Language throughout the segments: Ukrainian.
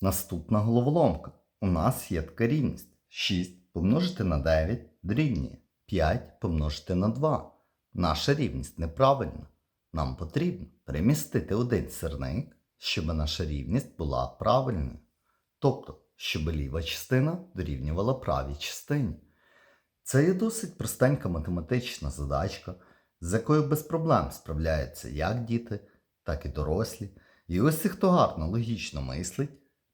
Наступна головоломка. У нас є така рівність. 6 помножити на 9 дорівнює 5 помножити на 2. Наша рівність неправильна. Нам потрібно перемістити один сирник, щоб наша рівність була правильною. Тобто, щоб ліва частина дорівнювала правій частині. Це є досить простенька математична задачка, з якою без проблем справляються як діти, так і дорослі. І ось хто гарно логічно мислить,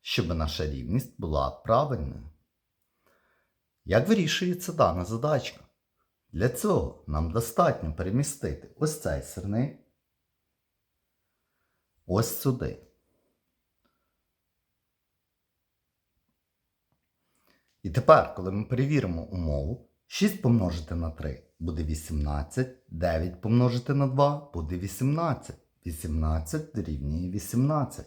щоб наша рівність була правильною. Як вирішується дана задачка? Для цього нам достатньо перемістити ось цей сирник ось сюди. І тепер, коли ми перевіримо умову, 6 помножити на 3 буде 18, 9 помножити на 2 буде 18. 18 дорівнює 18.